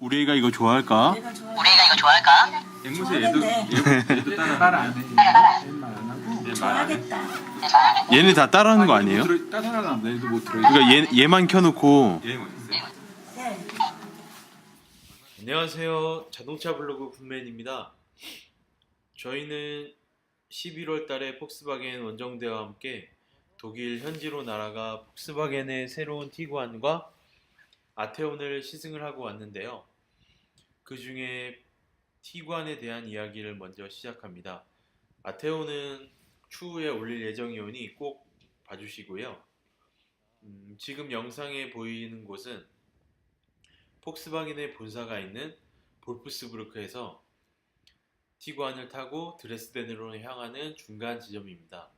우리 애가 이거 좋아할까? 내가 좋아. 우리 애가 이거 좋아할까? 앵무새 얘도 좋아하겠네. 얘도 따라 안 해. 말안 해. 좋아하겠다. 얘네 다 따라하는 거 아니에요? 따라하나 보다. 얘도 못 들어. 그러니까 얘, 얘만 켜놓고 얘 멋있어요. 네. 안녕하세요. 자동차 블로그 군맨입니다. 저희는 11월 달에 폭스바겐 원정대와 함께 독일 현지로 날아가 폭스바겐의 새로운 티구안과 아테온을 시승을 하고 왔는데요. 그 중에 티구안에 대한 이야기를 먼저 시작합니다. 아테온은 추후에 올릴 예정이오니 꼭 봐주시고요. 음, 지금 영상에 보이는 곳은 폭스바겐의 본사가 있는 볼프스부르크에서 티구안을 타고 드레스덴으로 향하는 중간 지점입니다.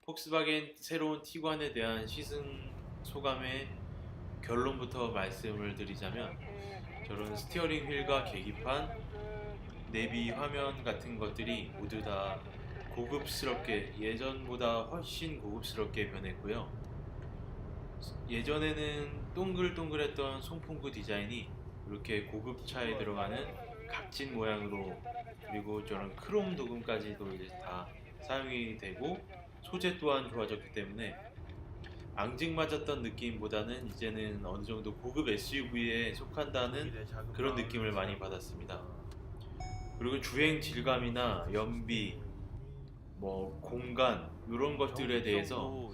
폭스바겐 새로운 티구안에 대한 시승 소감의 결론부터 말씀을 드리자면 저런 스티어링 휠과 계기판, 내비 화면 같은 것들이 모두 다 고급스럽게 예전보다 훨씬 고급스럽게 변했고요. 예전에는 동글동글했던 송풍구 디자인이 이렇게 고급차에 들어가는 각진 모양으로 그리고 저런 크롬 도금까지도 이제 다 사용이 되고 소재 또한 좋아졌기 때문에 앙증맞았던 느낌보다는 이제는 어느 정도 고급 SUV에 속한다는 그런 느낌을 많이 받았습니다. 그리고 주행 질감이나 연비, 뭐 공간 이런 것들에 대해서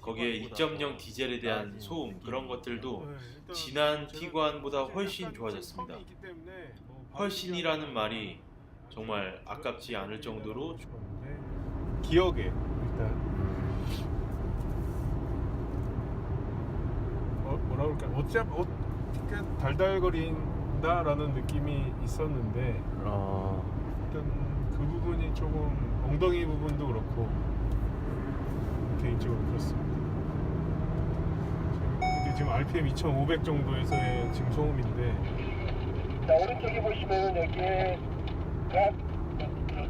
거기에 2.0 디젤에 대한 소음 그런 것들도 지난 티구안보다 훨씬 좋아졌습니다. 훨씬이라는 말이 정말 아깝지 않을 정도로 기억에 일단 어, 그럴까 어째 어떻게 달달거린다라는 느낌이 있었는데 어, 일단 그 부분이 조금 엉덩이 부분도 그렇고 개인적으로 그렇습니다. 이게 지금 RPM 2,500 정도에서의 지금 소음인데 자, 오른쪽에 보시면은 여기에 각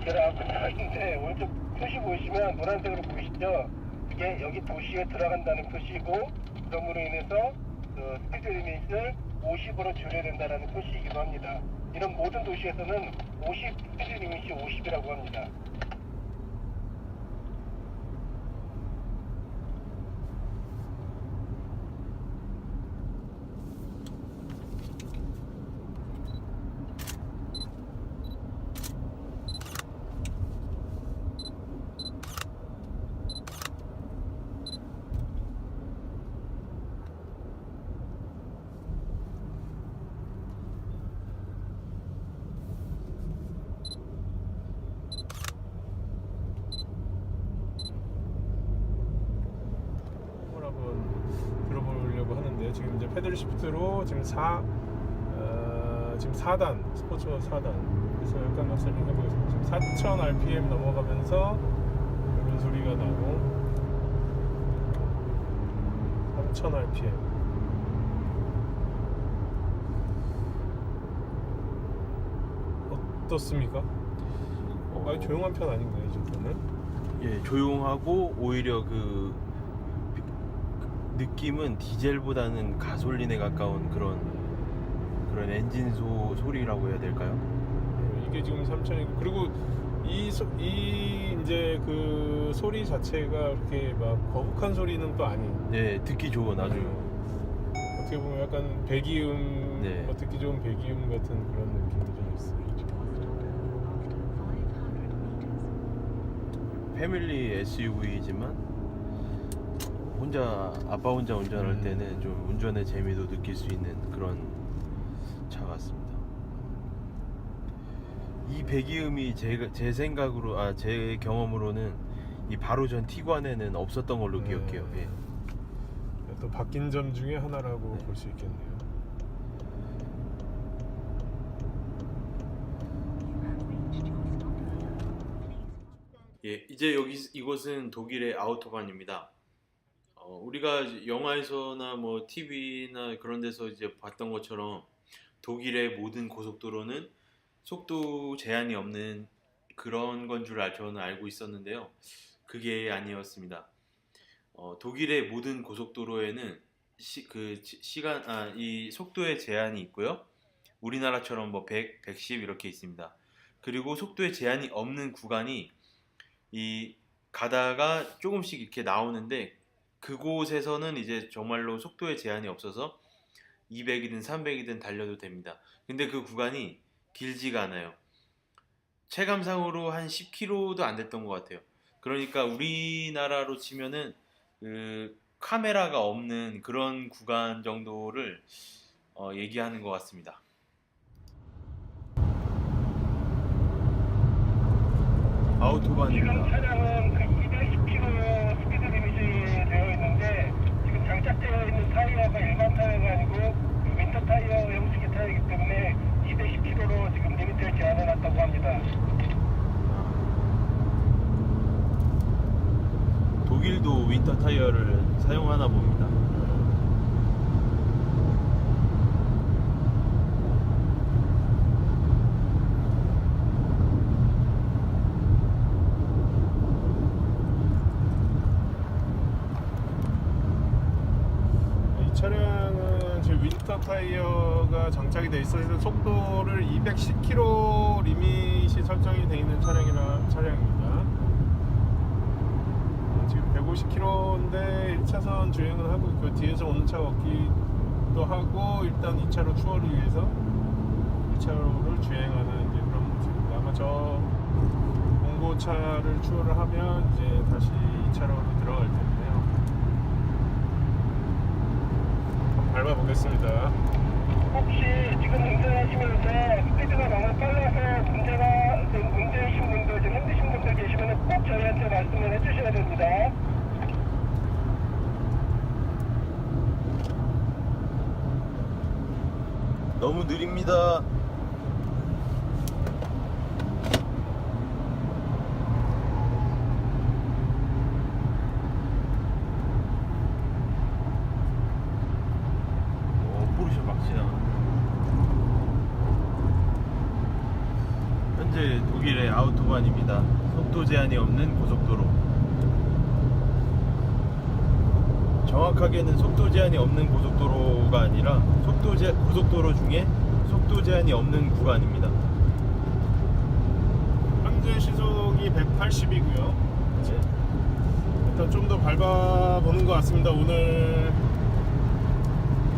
들어가고 있는데 오른쪽 표시 보시면 노란색으로 보이시죠? 이게 여기 도시에 들어간다는 표시고 그럼으로 인해서 그 스피드 리밋을 50으로 줄여야 된다는 표시이기도 합니다. 이런 모든 도시에서는 50 스피드 리밋이 50이라고 합니다. 을 한번 들어보려고 하는데 지금 이제 패들 시프트로 지금 4 어, 지금 4단 스포츠 4단 그래서 약간 설명해 보겠습니다. 지금 4,000 RPM 넘어가면서 이런 소리가 나고 3,000 RPM 어떻습니까? 많이 조용한 편 아닌가요, 이 정도는? 예, 조용하고 오히려 그 느낌은 디젤보다는 가솔린에 가까운 그런 그런 엔진 소 소리라고 해야 될까요? 어, 이게 지금 3천이고. 그리고 이, 소, 이 이제 그 소리 자체가 그렇게 막 거북한 소리는 또 아닌 네, 듣기 좋은 아주. 어떻게 보면 약간 배기음 네. 뭐 듣기 좋은 배기음 같은 그런 느낌도 좀 있어요. 패밀리 SUV이지만 혼자 아빠 혼자 운전할 음. 때는 좀 운전의 재미도 느낄 수 있는 그런 차 같습니다. 이 배기음이 제, 제 생각으로 아 제 경험으로는 이 바로 전 티관에는 없었던 걸로 네. 기억해요. 예. 또 바뀐 점 중에 하나라고 네. 볼 수 있겠네요 예, 이제 여기 이곳은 독일의 아우토반입니다. 어, 우리가 영화에서나 뭐 TV나 그런 데서 이제 봤던 것처럼 독일의 모든 고속도로는 속도 제한이 없는 그런 건 줄 저는 알고 있었는데요. 그게 아니었습니다. 어, 독일의 모든 고속도로에는 시, 그 지- 시간 아, 이 속도에 제한이 있고요. 우리나라처럼 뭐 100, 110 이렇게 있습니다. 그리고 속도에 제한이 없는 구간이 이 가다가 조금씩 이렇게 나오는데 그곳에서는 이제 정말로 속도에 제한이 없어서 200이든 300이든 달려도 됩니다. 근데 그 구간이 길지가 않아요. 체감상으로 한 10km도 안 됐던 것 같아요. 그러니까 우리나라로 치면은 그 카메라가 없는 그런 구간 정도를 어, 얘기하는 것 같습니다. 아우토반입니다. 차량은 그 210km 스피드 리밋이 되어 있는데 지금 장착되어 있는 타이어가 일반 타이어가 아니고 그 윈터 타이어 형식의 타이어이기 때문에 210km로 지금 리미트를 제한해 놨다고 합니다. 독일도 윈터 타이어를 사용하나 봅니다. 이 차량은 지금 윈터 타이어가 장착이 돼 있어서 속도를 210km 리밋이 설정이 돼 있는 차량이라 차량입니다. 어, 지금 150km인데 1차선 주행을 하고 있고 뒤에서 오는 차가 없기도 하고 일단 2차로 추월을 위해서 1차로를 주행하는 그런 모습입니다. 아마 저 공고차를 추월을 하면 이제 다시 2차로로 들어갈 텐데요. 한번 밟아보겠습니다. 혹시 지금 운전하시면서 스피드가 너무 빨라서 문제가 그 문제이신 분들 좀 힘드신 분들 계시면 꼭 저희한테 말씀을 해주셔야 됩니다. 너무 느립니다. 오, 포르쉐 막 지나가. 현재 독일의 아우토반입니다. 속도 제한이 없는 고속도로. 정확하게는 속도 제한이 없는 고속도로가 아니라 속도 제 고속도로 중에 속도 제한이 없는 구간입니다. 현재 시속이 180이고요. 일단 좀 더 밟아 보는 것 같습니다. 오늘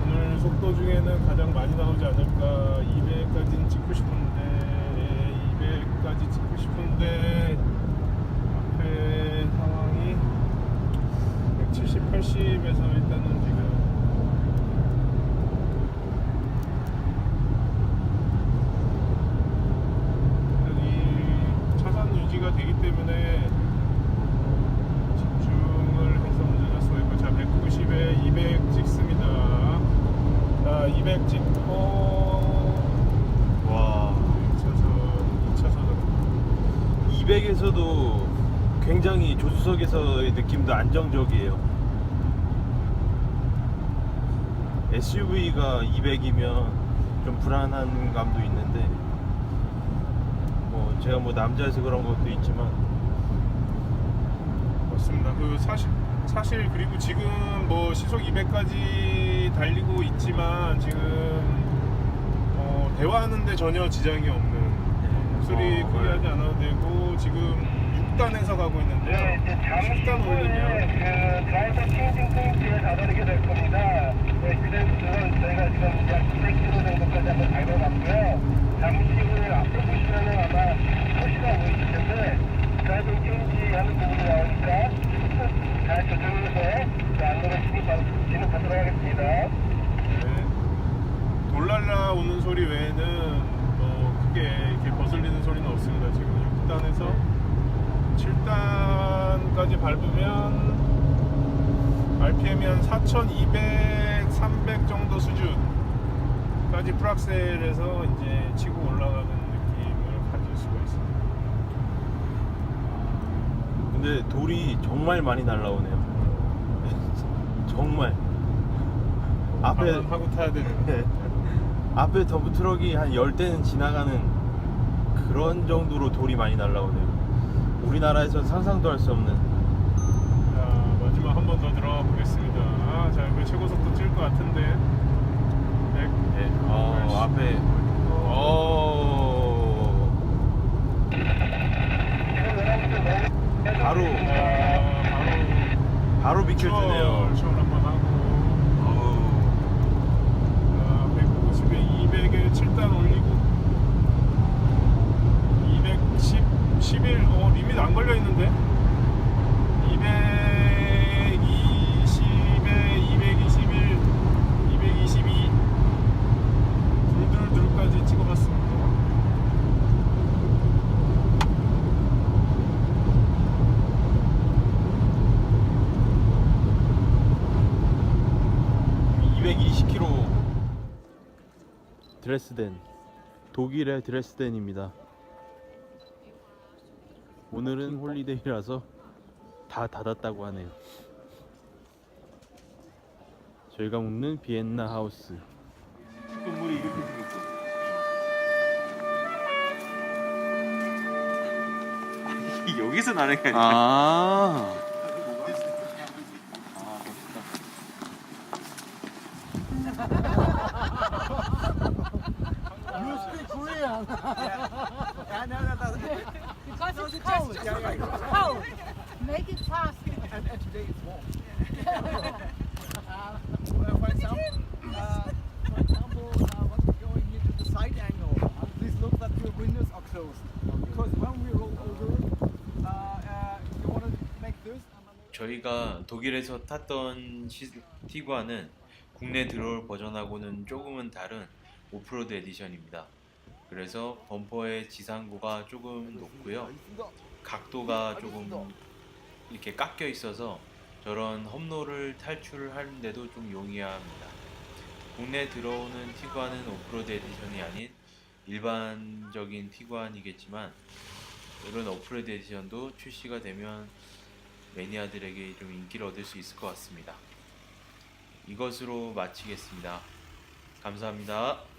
오늘 속도 중에는 가장 많이 나오지 않을까. 200까지는 싶은데 앞에 상황이 170, 80에서 일단은 지금 차선 유지가 되기 때문에 집중을 해서 운전할 수가 있고 자 190에 200 찍습니다. 자200 찍고 와, 1차선 2차선으로 200에서도 굉장히 조수석에서의 느낌도 안정적이에요. SUV가 200이면 좀 불안한 감도 있는데, 뭐 제가 뭐 남자여서 그런 것도 있지만, 맞습니다. 그 사실 사실 그리고 지금 뭐 시속 200까지 달리고 있지만 지금 어, 대화하는데 전혀 지장이 없는 목소리 어, 크게 네. 하지 않아도 되고 지금 6단에서 가고 네, 있는데요. 이제 잠시 10단 후에 올리면 그 드라이버 체인징 포인트에 다다르게 될 겁니다. 네, 그래서 저희가 지금 이제 200km 정도까지 한번 밟아봤고요. 잠시 후에 앞에 보시면은 아마 표시가 보이실 텐데 드라이버 체인지 하는 부분이 나오니까 잘 조정해서 그 안내를 진입- 진입하도록 하겠습니다. 네. 돌랄라 오는 소리 외에는 뭐 크게 이렇게 거슬리는 소리는 없습니다. 지금 6단에서 7단까지 밟으면 RPM이 한 4,200, 300 정도 수준까지 프락셀에서 이제 치고 올라가는 느낌을 가질 수가 있습니다. 근데 돌이 정말 많이 날라오네요. 정말. 앞에 하고 타야 되는데. 네. 앞에 덤프 트럭이 한 10대는 지나가는 그런 정도로 돌이 많이 날라오네요. 우리나라에선 상상도 할 수 없는 자, 마지막 한 번 더 들어가 보겠습니다. 아, 자, 이거 최고 속도 찔 것 같은데. 100, 네. 어, 앞에. 어. 바로 아, 바로 바로 비켜주네요. 추월, 추월 한번 하고. 어우. 아, 150에 200에 7단 올리고 210, 11, 어 리밋 안 걸려 있는데 220에 221, 222 둘둘둘까지 찍어봤습니다. 음, 220km 드레스덴 독일의 드레스덴입니다. 오늘은 홀리데이라서 다 닫았다고 하네요. 저희가 묵는 비엔나 하우스. 이렇게 생겼어. 여기서 나는 게 아니라 아. Because it's cold. Cold. Make it fast. and, and today it's warm. uh, for example, uh, for example uh, when we're going here to the side angle, uh, please look that your windows are closed. Because when we roll over, uh, uh, you want to make this. 저희가 독일에서 탔던 시, 티구아는 국내 들어올 버전하고는 조금은 다른 오프로드 에디션입니다. 그래서 범퍼의 지상고가 조금 높고요. 각도가 조금 이렇게 깎여 있어서 저런 험로를 탈출을 하는데도 좀 용이합니다. 국내 들어오는 티구안은 오프로드 에디션이 아닌 일반적인 티구안이겠지만 이런 오프로드 에디션도 출시가 되면 매니아들에게 좀 인기를 얻을 수 있을 것 같습니다. 이것으로 마치겠습니다. 감사합니다.